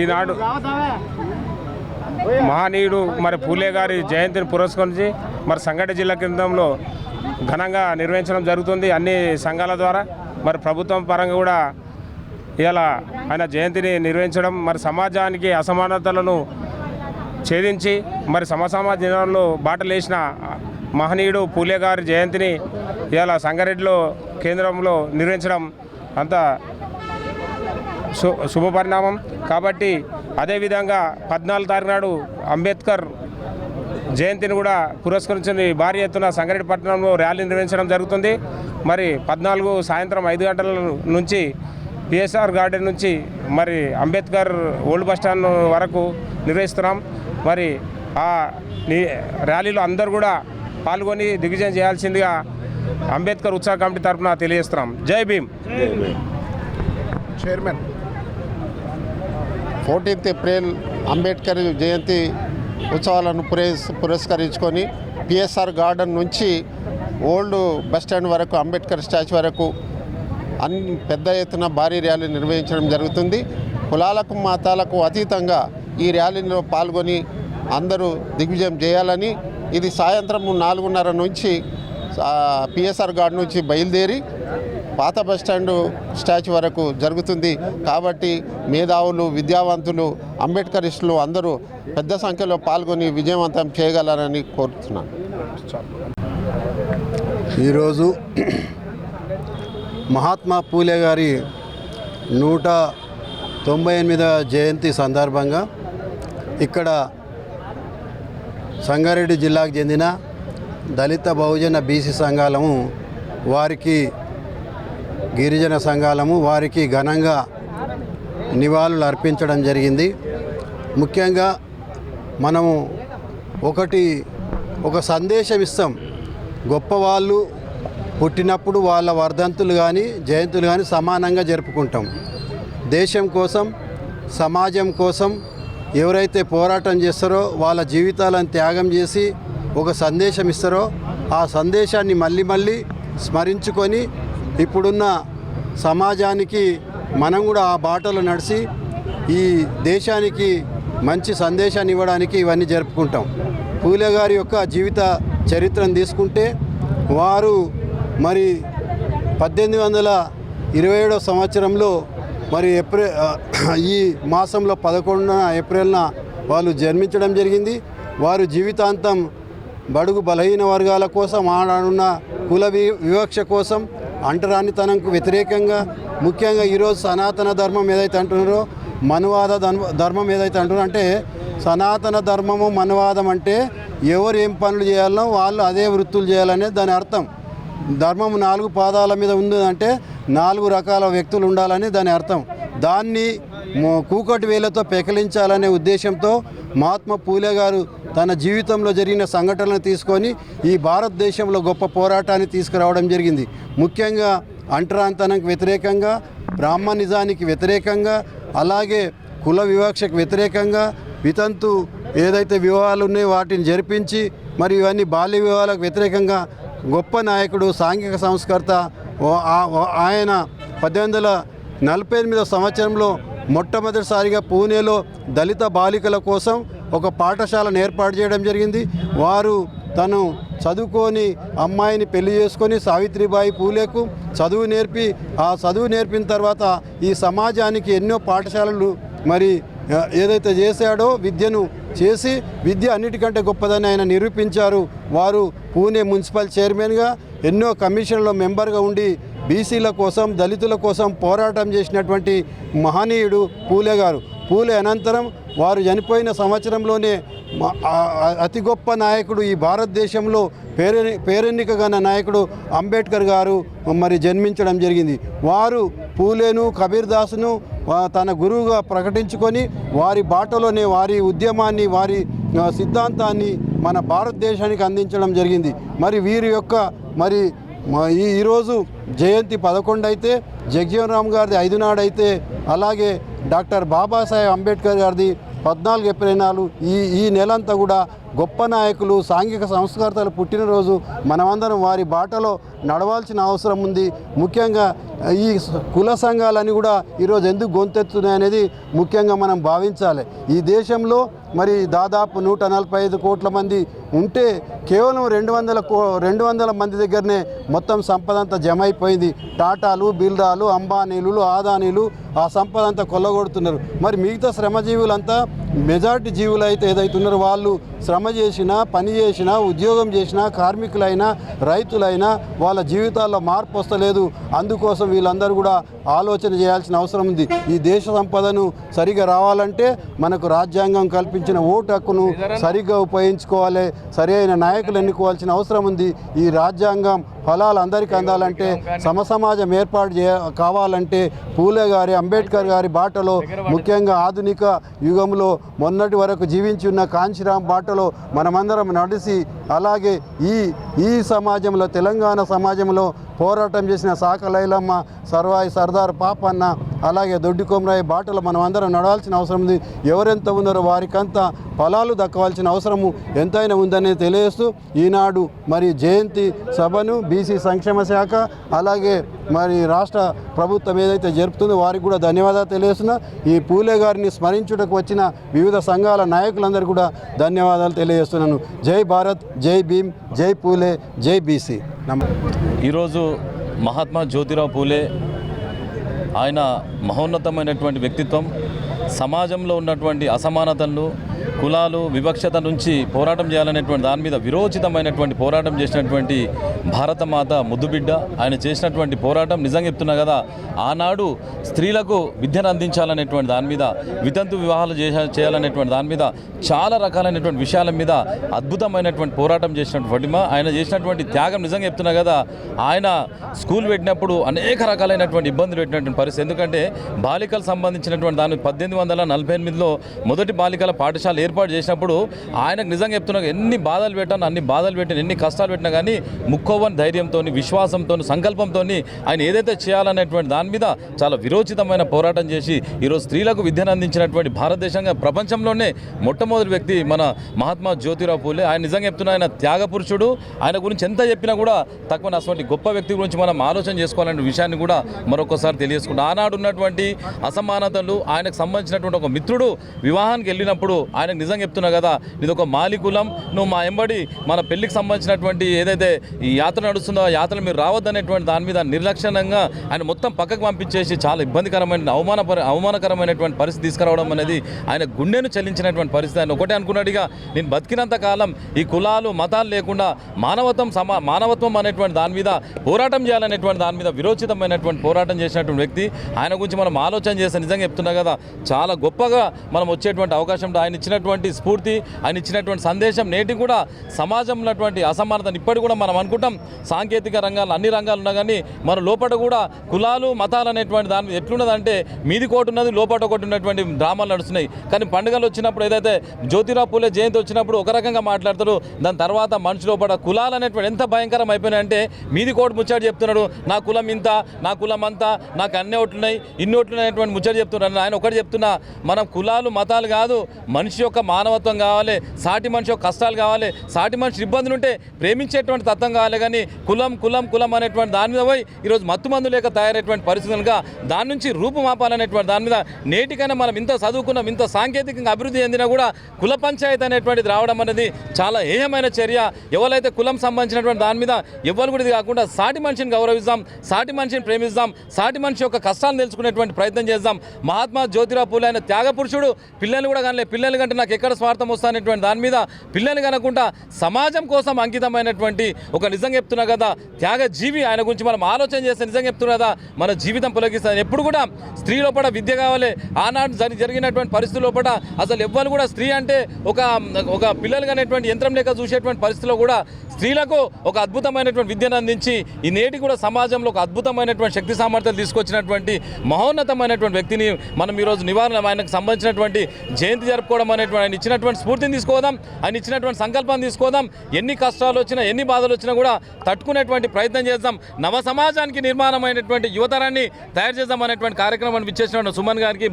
ఈనాడు మహనీయుడు మరి పూలే గారి జయంతిని పురస్కరించి మరి సంఘటన జిల్లా కేంద్రంలో ఘనంగా నిర్వహించడం జరుగుతుంది అన్ని సంఘాల ద్వారా. మరి ప్రభుత్వం పరంగా కూడా ఇలా ఆయన జయంతిని నిర్వహించడం మరి సమాజానికి అసమానతలను ఛేదించి మరి సమసమాజ దినంలో బాటలేసిన మహనీయుడు పూలే గారి జయంతిని ఇలా సంగారెడ్డిలో కేంద్రంలో నిర్వహించడం అంత శుభ పరిణామం. కాబట్టి అదేవిధంగా పద్నాలుగు తారీఖు నాడు అంబేద్కర్ జయంతిని కూడా పురస్కరించిన భారీ ఎత్తున సంగారెడ్డిపట్నంలో ర్యాలీ నిర్వహించడం జరుగుతుంది. మరి పద్నాలుగు సాయంత్రం ఐదు గంటల నుంచి పిఎస్ఆర్ గార్డెన్ నుంచి మరి అంబేద్కర్ ఓల్డ్ బస్ స్టాండ్ వరకు నిర్వహిస్తున్నాం. మరి ఆ ర్యాలీలో అందరూ కూడా పాల్గొని దిగ్విజయం చేయాల్సిందిగా అంబేద్కర్ ఉత్సవ కమిటీ తరఫున తెలియజేస్తున్నాం. జై Bhim. Chairman. Fourteenth April Ambedkar Jayanti ఉత్సవాలను పురస్ పురస్కరించుకొని పిఎస్ఆర్ గార్డెన్ నుంచి ఓల్డ్ బస్ స్టాండ్ వరకు అంబేద్కర్ స్టాచ్యూ వరకు అన్ని పెద్ద ఎత్తున భారీ ర్యాలీ నిర్వహించడం జరుగుతుంది. కులాలకు మతాలకు అతీతంగా ఈ ర్యాలీలో పాల్గొని అందరూ దిగ్విజయం చేయాలని ఇది సాయంత్రం నాలుగున్నర నుంచి పిఎస్ఆర్ గార్డెన్ నుంచి బయలుదేరి పాత బస్ స్టాండ్ స్టాచ్యూ వరకు జరుగుతుంది. కాబట్టి మేధావులు విద్యావంతులు అంబేద్కరిస్టులు అందరూ పెద్ద సంఖ్యలో పాల్గొని విజయవంతం చేయగలరని కోరుతున్నాను. ఈరోజు మహాత్మా పూలే గారి నూట తొంభై ఎనిమిదవ జయంతి సందర్భంగా ఇక్కడ సంగారెడ్డి జిల్లాకు చెందిన దళిత బహుజన బీసీ సంఘాలము వారికి గిరిజన సంఘాలము వారికి ఘనంగా నివాళులు అర్పించడం జరిగింది. ముఖ్యంగా మనము ఒకటి ఒక సందేశం ఇస్తాం. గొప్పవాళ్ళు పుట్టినప్పుడు వాళ్ళ వర్ధంతులు కానీ జయంతులు కానీ సమానంగా జరుపుకుంటాం. దేశం కోసం సమాజం కోసం ఎవరైతే పోరాటం చేస్తారో వాళ్ళ జీవితాలను త్యాగం చేసి ఒక సందేశం ఇస్తారో ఆ సందేశాన్ని మళ్ళీ మళ్ళీ స్మరించుకొని ఇప్పుడున్న సమాజానికి మనం కూడా ఆ బాటలో నడిచి ఈ దేశానికి మంచి సందేశాన్ని ఇవ్వడానికి ఇవన్నీ జరుపుకుంటాం. పూలే గారి యొక్క జీవిత చరిత్రను తీసుకుంటే వారు మరి పద్దెనిమిది వందల ఇరవై ఏడో సంవత్సరంలో మరి ఏప్రిల్ ఈ మాసంలో పదకొండున ఏప్రిల్న వాళ్ళు జన్మించడం జరిగింది. వారు జీవితాంతం బడుగు బలహీన వర్గాల కోసం ఆడున్న కుల వి వివక్ష కోసం అంటరానితనంకు వ్యతిరేకంగా ముఖ్యంగా ఈరోజు సనాతన ధర్మం ఏదైతే అంటున్నారో మనువాద ధర్మం ఏదైతే అంటున్నారో అంటే సనాతన ధర్మము మనువాదం అంటే ఎవరు ఏం పనులు చేయాలనో వాళ్ళు అదే వృత్తులు చేయాలనేది దాని అర్థం. ధర్మం నాలుగు పాదాల మీద ఉంది అంటే నాలుగు రకాల వ్యక్తులు ఉండాలని దాని అర్థం. దాన్ని కూకటి వేలతో పెకలించాలనే ఉద్దేశంతో మహాత్మా పూలే గారు తన జీవితంలో జరిగిన సంఘటనలను తీసుకొని ఈ భారతదేశంలో గొప్ప పోరాటాన్ని తీసుకురావడం జరిగింది. ముఖ్యంగా అంటరాంతనకు వ్యతిరేకంగా బ్రాహ్మణిజానికి వ్యతిరేకంగా అలాగే కుల వివక్షకు వ్యతిరేకంగా వితంతు ఏదైతే వివాహాలు ఉన్నాయో వాటిని జరిపించి మరి ఇవన్నీ బాల్య వివాహాలకు వ్యతిరేకంగా గొప్ప నాయకుడు సాంఘిక సంస్కర్త ఆయన పద్దెనిమిది వందల నలభై ఎనిమిదో సంవత్సరంలో మొట్టమొదటిసారిగా పూణేలో దళిత బాలికల కోసం ఒక పాఠశాలను ఏర్పాటు చేయడం జరిగింది. వారు తను చదువుకొని అమ్మాయిని పెళ్ళి చేసుకొని సావిత్రిబాయి పూలేకు చదువు నేర్పి ఆ చదువు నేర్పిన తర్వాత ఈ సమాజానికి ఎన్నో పాఠశాలలు మరి ఏదైతే చేశాడో విద్యను చేసి విద్య అన్నిటికంటే గొప్పదని ఆయన నిరూపించారు. వారు పూణే మున్సిపల్ చైర్మన్గా ఎన్నో కమిషన్లో మెంబర్గా ఉండి బీసీల కోసం దళితుల కోసం పోరాటం చేసినటువంటి మహనీయుడు పూలే గారు పూలే. అనంతరం వారు చనిపోయిన సంవత్సరంలోనే అతి గొప్ప నాయకుడు ఈ భారతదేశంలో పేరె పేరెన్నికగన్న నాయకుడు అంబేద్కర్ గారు మరి జన్మించడం జరిగింది. వారు పూలేను కబీర్దాసును తన గురువుగా ప్రకటించుకొని వారి బాటలోనే వారి ఉద్యమాన్ని వారి సిద్ధాంతాన్ని మన భారతదేశానికి అందించడం జరిగింది. మరి వీరి యొక్క మరి మా ఈ ఈరోజు జయంతి పదకొండు అయితే జగ్జీవన్ రామ్ గారిది ఐదు నాడు అయితే అలాగే డాక్టర్ బాబాసాహెబ్ అంబేద్కర్ గారిది పద్నాలుగు ఏప్రిల్ నాలుగు ఈ ఈ నెలంతా కూడా గొప్ప నాయకులు సాంఘిక సంస్కర్తలు పుట్టినరోజు మనమందరం వారి బాటలో నడవాల్సిన అవసరం ఉంది. ముఖ్యంగా ఈ కుల సంఘాలని కూడా ఈరోజు ఎందుకు గొంతెత్తున్నాయి అనేది ముఖ్యంగా మనం భావించాలి. ఈ దేశంలో మరి దాదాపు నూట నలభై ఐదు కోట్ల మంది ఉంటే కేవలం రెండు వందల కో రెండు వందల మంది దగ్గరనే మొత్తం సంపద అంతా జమ అయిపోయింది. టాటాలు బిల్డాలు అంబానీలు ఆదానీలు ఆ సంపద అంతా కొల్లగొడుతున్నారు. మరి మిగతా శ్రమజీవులంతా మెజారిటీ జీవులు అయితే ఏదైతున్నారో వాళ్ళు శ్రమ చేసినా పని చేసినా ఉద్యోగం చేసినా కార్మికులైనా రైతులైనా వాళ్ళ జీవితాల్లో మార్పు వస్తలేదు. అందుకోసం వీళ్ళందరూ కూడా ఆలోచన చేయాల్సిన అవసరం ఉంది. ఈ దేశ సంపదను సరిగా రావాలంటే మనకు రాజ్యాంగం కల్పించిన ఓటు హక్కును సరిగ్గా ఉపయోగించుకోవాలి. సరి అయిన నాయకులు ఎన్నుకోవాల్సిన అవసరం ఉంది. ఈ రాజ్యాంగం ఫలాలు అందరికీ అందాలంటే సమసమాజం ఏర్పాటు చేయ కావాలంటే పూలే గారి అంబేద్కర్ గారి బాటలో ముఖ్యంగా ఆధునిక యుగంలో మొన్నటి వరకు జీవించి ఉన్న కాంచీరాం బాటలో మనమందరం నడిచి అలాగే ఈ ఈ సమాజంలో తెలంగాణ సమాజంలో పోరాటం చేసిన సాక లైలమ్మ సర్వాయి సర్దార్ పాపన్న అలాగే దొడ్డి కొమరాయి బాటలో మనం అందరం నడవాల్సిన అవసరం ఉంది. ఎవరెంత ఉన్నారో వారికంతా ఫలాలు దక్కవలసిన అవసరము ఎంతైనా ఉందని తెలియజేస్తూ ఈనాడు మరి జయంతి సభను బీసీ సంక్షేమ శాఖ అలాగే మరి రాష్ట్ర ప్రభుత్వం ఏదైతే జరుపుతుందో వారికి కూడా ధన్యవాదాలు తెలియజేస్తున్నా. ఈ పూలే గారిని స్మరించుటకు వచ్చిన వివిధ సంఘాల నాయకులందరూ కూడా ధన్యవాదాలు తెలియజేస్తున్నాను. జై భారత్ జై భీమ్ జై పూలే జై బీసీ. నమ ఈరోజు మహాత్మా జ్యోతిరావు పూలే ఆయన మహోన్నతమైనటువంటి వ్యక్తిత్వం సమాజంలో ఉన్నటువంటి అసమానతలను కులాలు వివక్షత నుంచి పోరాటం చేయాలనేటువంటి దాని మీద విరోచితమైనటువంటి పోరాటం చేసినటువంటి భారతమాత ముద్దుబిడ్డ ఆయన చేసినటువంటి పోరాటం నిజంగా చెప్తున్నా కదా ఆనాడు స్త్రీలకు విద్యను అందించాలనేటువంటి దాని మీద వితంతు వివాహాలు చేయాలనేటువంటి దాని మీద చాలా రకాలైనటువంటి విషయాల మీద అద్భుతమైనటువంటి పోరాటం చేసినటువంటి ఆయన చేసినటువంటి త్యాగం నిజంగా చెప్తున్నా కదా ఆయన స్కూల్ పెట్టినప్పుడు అనేక రకాలైనటువంటి ఇబ్బందులు పెట్టినటువంటి పరిస్థితి. ఎందుకంటే బాలికలు సంబంధించినటువంటి దాని పద్దెనిమిది వందల నలభై ఎనిమిదిలో మొదటి బాలికల పాఠశాల ఏర్పాటు చేసినప్పుడు ఆయనకు నిజంగా చెప్తున్నా ఎన్ని బాధలు పెట్టాను అన్ని బాధలు పెట్టిన ఎన్ని కష్టాలు పెట్టినా కానీ ముక్కోవని ధైర్యంతో విశ్వాసంతో సంకల్పంతో ఆయన ఏదైతే చేయాలనేటువంటి దాని మీద చాలా విరోచితమైన పోరాటం చేసి ఈరోజు స్త్రీలకు విద్యను అందించినటువంటి భారతదేశంగా ప్రపంచంలోనే మొట్టమొదటి వ్యక్తి మన మహాత్మా జ్యోతిరావు పూలే. ఆయన నిజంగా చెప్తున్నా ఆయన త్యాగ పురుషుడు ఆయన గురించి ఎంత చెప్పినా కూడా తక్కువ అటువంటి గొప్ప వ్యక్తి గురించి మనం ఆలోచన చేసుకోవాలనే విషయాన్ని కూడా మరొకసారి తెలియజేసుకుంటాం. ఆనాడు ఉన్నటువంటి అసమానతలు ఆయనకు సంబంధించినటువంటి ఒక మిత్రుడు వివాహానికి వెళ్ళినప్పుడు ఆయనకు నిజంగా చెప్తున్నా కదా ఇది ఒక మాలికులం. నువ్వు మా ఎంబడి మన పెళ్ళికి సంబంధించినటువంటి ఏదైతే ఈ యాత్ర నడుస్తుందో ఆ యాత్ర మీరు రావద్దనేటువంటి దాని మీద నిర్లక్ష్యంగా ఆయన మొత్తం పక్కకు పంపించేసి చాలా ఇబ్బందికరమైన అవమాన అవమానకరమైనటువంటి పరిస్థితి తీసుకురావడం అనేది ఆయన గుండెను చెల్లించినటువంటి పరిస్థితి. ఆయన ఒకటే అనుకున్నాడుగా నేను బతికినంత కాలం ఈ కులాలు మతాలు లేకుండా మానవత్వం సమా మానవత్వం అనేటువంటి దాని మీద పోరాటం చేయాలనేటువంటి దాని మీద విరోచితమైనటువంటి పోరాటం చేసినటువంటి వ్యక్తి. ఆయన గురించి మనం ఆలోచన చేస్తే నిజంగా చెప్తున్నా కదా చాలా గొప్పగా మనం వచ్చేటువంటి అవకాశం ఆయన ఇచ్చినటువంటి స్ఫూర్తి ఆయన ఇచ్చినటువంటి సందేశం నేటి కూడా సమాజంలో ఉన్నటువంటి అసమానతను ఇప్పటికి కూడా మనం అనుకుంటాం. సాంకేతిక రంగాలు అన్ని రంగాలు ఉన్నా కానీ మన లోపల కూడా కులాలు మతాలు అనేటువంటి దాని మీద ఎట్లున్నదంటే మీది కోటి ఉన్నది లోపల ఒకటి ఉన్నటువంటి డ్రామాలు నడుస్తున్నాయి. కానీ పండుగలు వచ్చినప్పుడు ఏదైతే జ్యోతిరావు పూలే జయంతి వచ్చినప్పుడు ఒక రకంగా మాట్లాడతారు దాని తర్వాత మనిషి లోపల కులాలు అనేటువంటి ఎంత భయంకరం అయిపోయినాయంటే మీది కోటి ముచ్చట చెప్తున్నాడు నా కులం ఇంత నా కులం అంతా నాకు అన్ని ఓట్లున్నాయి ఇన్ని ఓట్లున్నాయి అనేటువంటి ముచ్చట చెప్తున్నాడు. ఆయన ఒకటి చెప్తున్నా మనం కులాలు మతాలు కాదు మనిషి యొక్క మానవత్వం కావాలి సాటి మనిషి యొక్క కష్టాలు కావాలి సాటి మనిషి ఇబ్బందులు ఉంటే ప్రేమించేటువంటి తత్వం కావాలి కానీ కులం కులం కులం అనేటువంటి దాని మీద పోయి ఈరోజు మత్తు మందు లేక తయారైనటువంటి పరిస్థితులుగా దాని నుంచి రూపుమాపాలనేటువంటి దాని మీద నేటికైనా మనం ఇంత చదువుకున్నాం ఇంత సాంకేతికంగా అభివృద్ధి చెందినా కూడా కుల పంచాయతీ అనేటువంటిది రావడం అనేది చాలా హేయమైన చర్య. ఎవరైతే కులం సంబంధించినటువంటి దాని మీద ఎవరు కూడా ఇది కాకుండా సాటి మనిషిని గౌరవిస్తాం సాటి మనిషిని ప్రేమిస్తాం సాటి మనిషి యొక్క కష్టాలను తెలుసుకునేటువంటి ప్రయత్నం చేద్దాం. మహాత్మా జ్యోతిరావు పూలే ఆయన త్యాగ పురుషుడు పిల్లలు కూడా కానీ పిల్లలు కంటే నాకు ఎక్కడ స్వార్థం వస్తానేటువంటి దాని మీద పిల్లలు కనకుండా సమాజం కోసం అంకితమైనటువంటి ఒక నిజంగా చెప్తున్నా కదా త్యాగ జీవి ఆయన గురించి మనం ఆలోచన చేస్తే నిజంగా చెప్తున్నా కదా మన జీవితం పొలగిస్తుంది ఎప్పుడు కూడా స్త్రీ లోపల విద్య కావాలి. ఆనాడు జరిగినటువంటి పరిస్థితుల లోపల అసలు ఎవ్వరు కూడా స్త్రీ అంటే ఒక ఒక పిల్లలు అనేటువంటి యంత్రం లేక చూసేటువంటి పరిస్థితిలో కూడా స్త్రీలకు ఒక అద్భుతమైనటువంటి విద్యను అందించి ఈ నేటి కూడా సమాజంలో ఒక అద్భుతమైనటువంటి శక్తి సామర్థ్యాలు తీసుకొచ్చినటువంటి మహోన్నతమైనటువంటి వ్యక్తిని మనం ఈరోజు నివారణ ఆయనకు సంబంధించినటువంటి జయంతి జరుపుకోవడం అనేటువంటి ఇచ్చినటువంటి ఆయన ఇచ్చినటువంటి స్ఫూర్తిని తీసుకోదాం. ఆయన ఇచ్చినటువంటి సంకల్పాన్ని తీసుకోదాం. ఎన్ని కష్టాలు వచ్చినా ఎన్ని బాధలు వచ్చినా కూడా తట్టుకునేటువంటి ప్రయత్నం చేద్దాం. నవ సమాజానికి నిర్మాణమైనటువంటి యువతరాన్ని తయారు చేద్దాం అనేటువంటి కార్యక్రమాన్ని విచ్చేసినటువంటి సుమన్ గారికి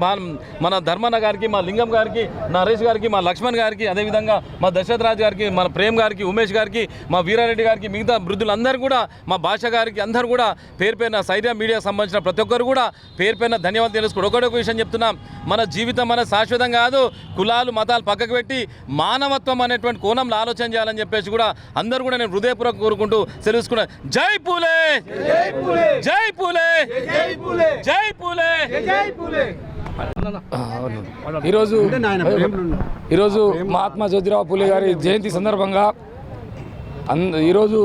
మన ధర్మన్న గారికి మా లింగం గారికి నరేష్ గారికి మా లక్ష్మణ్ గారికి అదేవిధంగా మా దశరథ్ రాజు గారికి మన ప్రేమ్ గారికి ఉమేష్ గారికి మా వీరారెడ్డి గారికి మిగతా వృద్ధులందరూ కూడా మా భాష గారికి అందరూ కూడా పేరు పేరున సైర్య మీడియా సంబంధించిన ప్రతి ఒక్కరు కూడా పేరు పేరున ధన్యవాదాలు తెలుసుకోండి ఒకటొక విషయం చెప్తున్నాం. మన జీవితం మన శాశ్వతం కాదు. కులాలు మతాలు పక్కకు పెట్టి మానవత్వం అనేటువంటి కోణంలో ఆలోచన చేయాలని చెప్పేసి కూడా అందరూ కూడా నేను హృదయపూర్వక కోరుకుంటూ తెలుసుకున్నా జై పూలే! జై పూలే! జై పూలే! ఈరోజు ఈరోజు మహాత్మా జ్యోతిరావు పూలే గారి జయంతి సందర్భంగా అంద ఈరోజు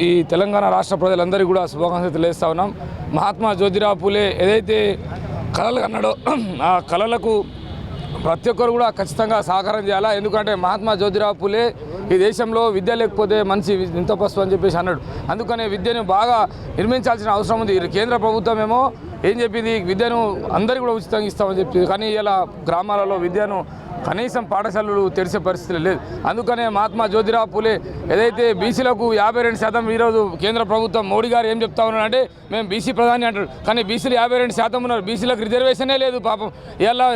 ఈ తెలంగాణ రాష్ట్ర ప్రజలందరికీ కూడా శుభాకాంక్షలు తెలియజేస్తా ఉన్నాం. మహాత్మా జ్యోతిరావు పూలే ఏదైతే కళలు అన్నాడో ఆ కళలకు ప్రతి ఒక్కరు కూడా ఖచ్చితంగా సహకారం చేయాలా? ఎందుకంటే మహాత్మా జ్యోతిరావు పూలే ఈ దేశంలో విద్య లేకపోతే మనిషి ఇంత పసుపు అని చెప్పేసి అన్నాడు. అందుకనే విద్యను బాగా నిర్మించాల్సిన అవసరం ఉంది. కేంద్ర ప్రభుత్వం ఏమో ఏం చెప్పింది? విద్యను అందరికీ కూడా ఉచితంగా ఇస్తామని చెప్పింది. కానీ ఇలా గ్రామాలలో విద్యను కనీసం పాఠశాలలు తెరిచే పరిస్థితి లేదు. అందుకనే మహాత్మా జ్యోతిరావు పూలే ఏదైతే బీసీలకు యాభై రెండు శాతం ఈరోజు కేంద్ర ప్రభుత్వం మోడీ గారు ఏం చెప్తా ఉన్నారంటే మేము బీసీ ప్రధాని అంటారు కానీ బీసీలు యాభై రెండు శాతం ఉన్నారు. బీసీలకు రిజర్వేషనే లేదు పాపం. ఇలా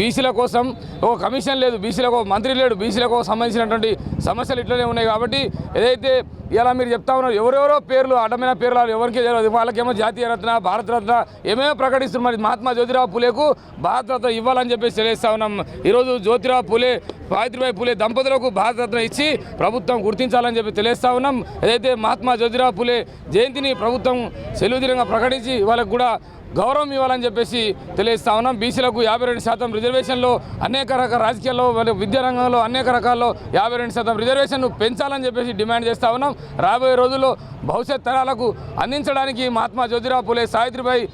బీసీల కోసం ఒక కమిషన్ లేదు. బీసీలకు మంత్రి లేడు. బీసీలకు సంబంధించినటువంటి సమస్యలు ఇట్లనే ఉన్నాయి కాబట్టి ఏదైతే ఇలా మీరు చెప్తా ఉన్నారు ఎవరెవరో పేర్లు అడ్డమైన పేర్లు ఎవరికీ ఎవరికి తెలియదు. వాళ్ళకేమో జాతీయ రత్న భారత రత్న ఏమేమో ప్రకటిస్తున్నారు. మరి మహాత్మా జ్యోతిరావు పూలేకు భారతరత్న ఇవ్వాలని చెప్పేసి తెలియజేస్తా ఉన్నాం. ఈరోజు జ్యోతిరావు పూలే సావిత్రిబాయి పూలే దంపతులకు భారతరత్న ఇచ్చి ప్రభుత్వం గుర్తించాలని చెప్పి తెలియస్తా ఉన్నాం. ఏదైతే మహాత్మా జ్యోతిరావు పూలే జయంతిని ప్రభుత్వం సెలవుదినంగా ప్రకటించి వాళ్ళకు కూడా గౌరవం ఇవ్వాలని చెప్పేసి తెలియజేస్తా ఉన్నాం. బీసీలకు యాభై రెండు శాతం రిజర్వేషన్లో అనేక రకాల రాజకీయాల్లో మరియు విద్యా రంగంలో అనేక రకాల్లో యాభై రెండు శాతం రిజర్వేషన్ పెంచాలని చెప్పేసి డిమాండ్ చేస్తా ఉన్నాం. రాబోయే రోజుల్లో భవిష్యత్ తరాలకు అందించడానికి మహాత్మా జ్యోతిరావు పూలే సావిత్రిబాయి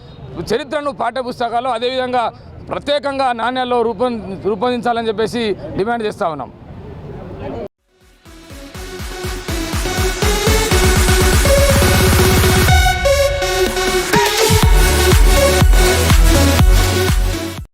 చరిత్రను పాఠ్యపుస్తకాల్లో అదేవిధంగా ప్రత్యేకంగా నాణ్యాల్లో రూపొం రూపొందించాలని చెప్పేసి డిమాండ్ చేస్తా ఉన్నాం.